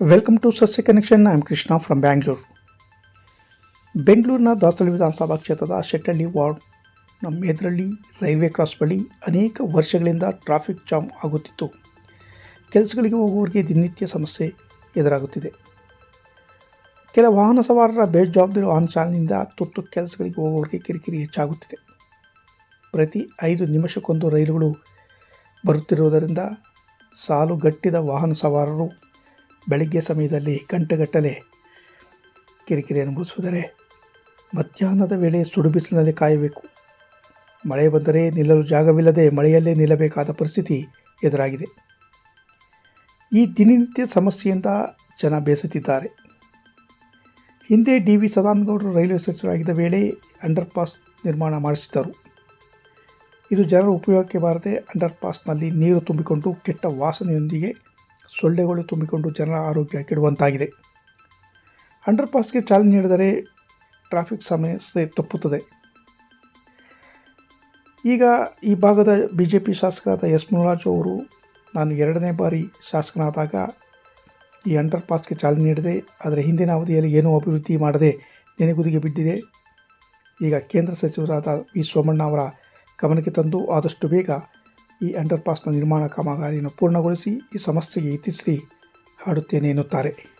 Welcome to Sasya connection I am Krishna from Bangalore ಬೆಂಗಳೂರಿನ ದಾಸಳಿ ವಿಧಾನಸಭಾ ಕ್ಷೇತ್ರದ ಶೆಟ್ಟಳ್ಳಿ ನಮ್ಮ ಮೇದ್ರಳ್ಳಿ ರೈಲ್ವೆ ಕ್ರಾಸ್ ಬಳಿ ಅನೇಕ ವರ್ಷಗಳಿಂದ ಟ್ರಾಫಿಕ್ ಜಾಮ್ ಆಗುತ್ತಿತ್ತು. ಕೆಲಸಗಳಿಗೆ ಹೋಗುವವರಿಗೆ ದಿನನಿತ್ಯ ಸಮಸ್ಯೆ ಎದುರಾಗುತ್ತಿದೆ. ಕೆಲ ವಾಹನ ಸವಾರರ ಬೇಜವಾಬ್ದಾರಿ ವಾಹನ ಚಾಲನೆಯಿಂದ ತುರ್ತು ಕೆಲಸಗಳಿಗೆ ಹೋಗುವವರಿಗೆ ಕಿರಿಕಿರಿ ಹೆಚ್ಚಾಗುತ್ತಿದೆ. ಪ್ರತಿ ಐದು ನಿಮಿಷಕ್ಕೊಂದು ರೈಲುಗಳು ಬರುತ್ತಿರುವುದರಿಂದ ಸಾಲುಗಟ್ಟಿದ ವಾಹನ ಸವಾರರು ಬೆಳಗ್ಗೆ ಸಮಯದಲ್ಲಿ ಗಂಟೆಗಟ್ಟಲೆ ಕಿರಿಕಿರಿ ಅನುಭವಿಸಿದರೆ ಮಧ್ಯಾಹ್ನದ ವೇಳೆ ಸುಡು ಬಿಸಿಲಿನಲ್ಲಿ ಕಾಯಬೇಕು. ಮಳೆ ಬಂದರೆ ನಿಲ್ಲಲು ಜಾಗವಿಲ್ಲದೆ ಮಳೆಯಲ್ಲೇ ನಿಲ್ಲಬೇಕಾದ ಪರಿಸ್ಥಿತಿ ಎದುರಾಗಿದೆ. ಈ ದಿನನಿತ್ಯ ಸಮಸ್ಯೆಯಿಂದ ಜನ ಬೇಸತ್ತಿದ್ದಾರೆ. ಹಿಂದೆ ಡಿ ವಿ ಸದಾನಗೌಡರು ರೈಲ್ವೆ ಸಚಿವರಾಗಿದ್ದ ವೇಳೆ ಅಂಡರ್ ಪಾಸ್ ನಿರ್ಮಾಣ ಮಾಡಿಸಿದ್ದರು. ಇದು ಜನರ ಉಪಯೋಗಕ್ಕೆ ಬಾರದೆ ಅಂಡರ್ ಪಾಸ್ನಲ್ಲಿ ನೀರು ತುಂಬಿಕೊಂಡು ಕೆಟ್ಟ ವಾಸನೆಯೊಂದಿಗೆ ಸೊಳ್ಳೆಗಳು ತುಂಬಿಕೊಂಡು ಜನರ ಆರೋಗ್ಯ ಕೆಡುವಂತಾಗಿದೆ. ಅಂಡರ್ ಪಾಸ್ಗೆ ಚಾಲನೆ ನೀಡಿದರೆ ಟ್ರಾಫಿಕ್ ಸಮಸ್ಯೆ ತಪ್ಪುತ್ತದೆ. ಈಗ ಈ ಭಾಗದ ಬಿ ಜೆ ಪಿ ಶಾಸಕರಾದ ಎಸ್ ಮುನರಾಜು ಅವರು ನಾನು ಎರಡನೇ ಬಾರಿ ಶಾಸಕನಾದಾಗ ಈ ಅಂಡರ್ ಪಾಸ್ಗೆ ಚಾಲನೆ ನೀಡಿದೆ. ಆದರೆ ಹಿಂದಿನ ಅವಧಿಯಲ್ಲಿ ಏನೂ ಅಭಿವೃದ್ಧಿ ಮಾಡದೆ ನೆನೆಗುದಿಗೆ ಬಿದ್ದಿದೆ. ಈಗ ಕೇಂದ್ರ ಸಚಿವರಾದ ವಿ ಸೋಮಣ್ಣ ಅವರ ಗಮನಕ್ಕೆ ತಂದು ಆದಷ್ಟು ಬೇಗ ಈ ಅಂಡರ್ ಪಾಸ್ನ ನಿರ್ಮಾಣ ಕಾಮಗಾರಿಯನ್ನು ಪೂರ್ಣಗೊಳಿಸಿ ಈ ಸಮಸ್ಯೆಗೆ ಇತಿಶ್ರೀ ಹಾಡುತ್ತೇನೆ ಎನ್ನುತ್ತಾರೆ.